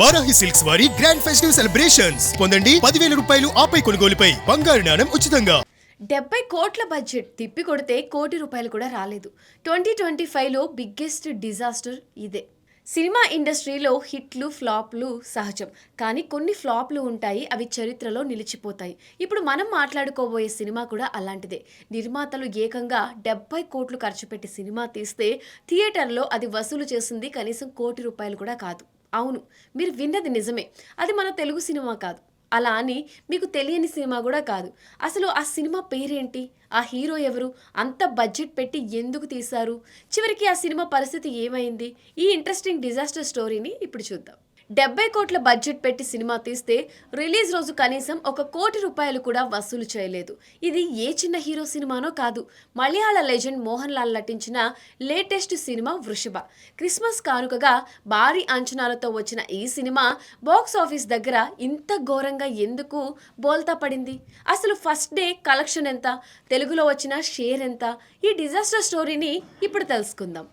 Varahi silks వారి grand festive celebrations పొందండి పదివేల రూపాయలు ఆపై కొనుగోలుపై. బంగారు నాణం ఉచితంగా. డెబ్బై కోట్ల బడ్జెట్ తిప్పి కొడితే కోటి రూపాయలు కూడా రాలేదు. ట్వంటీ ట్వంటీ ఫైవ్లో బిగ్గెస్ట్ డిజాస్టర్ ఇదే. సినిమా ఇండస్ట్రీలో హిట్లు ఫ్లాప్లు సహజం. కానీ కొన్ని ఫ్లాప్లు ఉంటాయి అవి చరిత్రలో నిలిచిపోతాయి. ఇప్పుడు మనం మాట్లాడుకోబోయే సినిమా కూడా అలాంటిదే. నిర్మాతలు ఏకంగా డెబ్బై కోట్లు ఖర్చు పెట్టి సినిమా తీస్తే థియేటర్లో అది వసూలు చేసింది కనీసం కోటి రూపాయలు కూడా కాదు. అవును మీరు విన్నది నిజమే. అది మన తెలుగు సినిమా కాదు. అలా అని మీకు తెలియని సినిమా కూడా కాదు. అసలు ఆ సినిమా పేరేంటి? ఆ హీరో ఎవరు? అంత బడ్జెట్ పెట్టి ఎందుకు తీశారు? చివరికి ఆ సినిమా పరిస్థితి ఏమైంది? ఈ ఇంట్రెస్టింగ్ డిజాస్టర్ స్టోరీని ఇప్పుడు చూద్దాం. డెబ్బై కోట్ల బడ్జెట్ పెట్టి సినిమా తీస్తే రిలీజ్ రోజు కనీసం ఒక కోటి రూపాయలు కూడా వసూలు చేయలేదు. ఇది ఏ చిన్న హీరో సినిమానో కాదు. మలయాళ లెజెండ్ మోహన్ లాల్ నటించిన లేటెస్ట్ సినిమా వృషభ. క్రిస్మస్ కానుకగా భారీ అంచనాలతో వచ్చిన ఈ సినిమా బాక్స్ ఆఫీస్ దగ్గర ఇంత ఘోరంగా ఎందుకు బోల్తా పడింది? అసలు ఫస్ట్ డే కలెక్షన్ ఎంత? తెలుగులో వచ్చిన షేర్ ఎంత? ఈ డిజాస్టర్ స్టోరీని ఇప్పుడు తెలుసుకుందాం.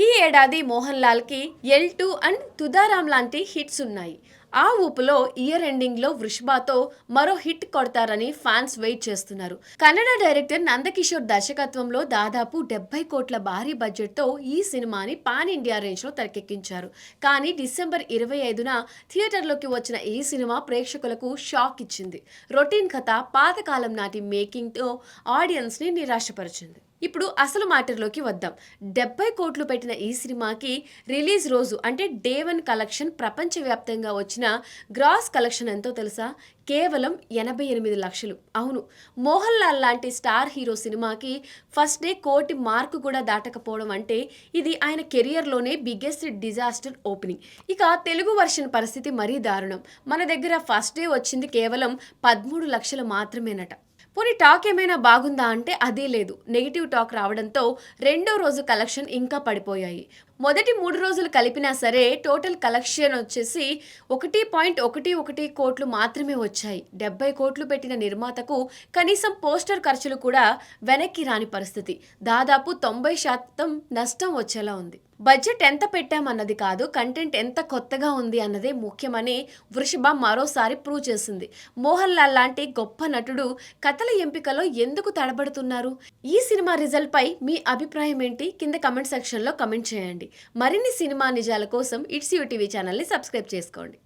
ఈ ఏడాది మోహన్ లాల్కి ఎల్ టూ అండ్ తుదారాం లాంటి హిట్స్ ఉన్నాయి. ఆ ఊపులో ఇయర్ ఎండింగ్లో వృషభాతో మరో హిట్ కొడతారని ఫ్యాన్స్ వెయిట్ చేస్తున్నారు. కన్నడ డైరెక్టర్ నందకిషోర్ దర్శకత్వంలో దాదాపు డెబ్బై కోట్ల భారీ బడ్జెట్తో ఈ సినిమాని పాన్ ఇండియా రేంజ్లో తెరకెక్కించారు. కానీ డిసెంబర్ ఇరవై ఐదున థియేటర్లోకి వచ్చిన ఈ సినిమా ప్రేక్షకులకు షాక్ ఇచ్చింది. రొటీన్ కథ పాతకాలం నాటి మేకింగ్తో ఆడియన్స్ని నిరాశపరిచింది. ఇప్పుడు అసలు మాటల్లోకి వద్దాం. డెబ్బై కోట్లు పెట్టిన ఈ సినిమాకి రిలీజ్ రోజు అంటే డే వన్ కలెక్షన్ ప్రపంచవ్యాప్తంగా వచ్చిన గ్రాస్ కలెక్షన్ ఎంతో తెలుసా? కేవలం ఎనభై ఎనిమిది లక్షలు. అవును మోహన్ లాల్ లాంటి స్టార్ హీరో సినిమాకి ఫస్ట్ డే కోటి మార్కు కూడా దాటకపోవడం అంటే ఇది ఆయన కెరియర్లోనే బిగ్గెస్ట్ డిజాస్టర్ ఓపెనింగ్. ఇక తెలుగు వర్షన్ పరిస్థితి మరీ దారుణం. మన దగ్గర ఫస్ట్ డే వచ్చింది కేవలం పదమూడు లక్షలు మాత్రమేనట. పోనీ టాక్ ఏమైనా బాగుందా అంటే అదీ లేదు. నెగిటివ్ టాక్ రావడంతో రెండో రోజు కలెక్షన్ ఇంకా పడిపోయాయి. మొదటి మూడు రోజులు కలిపినా సరే టోటల్ కలెక్షన్ వచ్చేసి ఒకటి పాయింట్ ఒకటి ఒకటి కోట్లు మాత్రమే వచ్చాయి. డెబ్బై కోట్లు పెట్టిన నిర్మాతకు కనీసం పోస్టర్ ఖర్చులు కూడా వెనక్కి రాని పరిస్థితి. దాదాపు తొంభై శాతం నష్టం వచ్చేలా ఉంది. బడ్జెట్ ఎంత పెట్టామన్నది కాదు కంటెంట్ ఎంత కొత్తగా ఉంది అన్నదే ముఖ్యమని వృషభ మరోసారి ప్రూవ్ చేసింది. మోహన్ లాల్ లాంటి గొప్ప నటుడు కథల ఎంపికలో ఎందుకు తడబడుతున్నారు? ఈ సినిమా రిజల్ట్ పై మీ అభిప్రాయం ఏంటి? కింద కమెంట్ సెక్షన్లో కమెంట్ చేయండి. మరిన్ని సినిమా నిజాల కోసం ఇట్స్ యూటీవీ ఛానల్ని సబ్స్క్రైబ్ చేసుకోండి.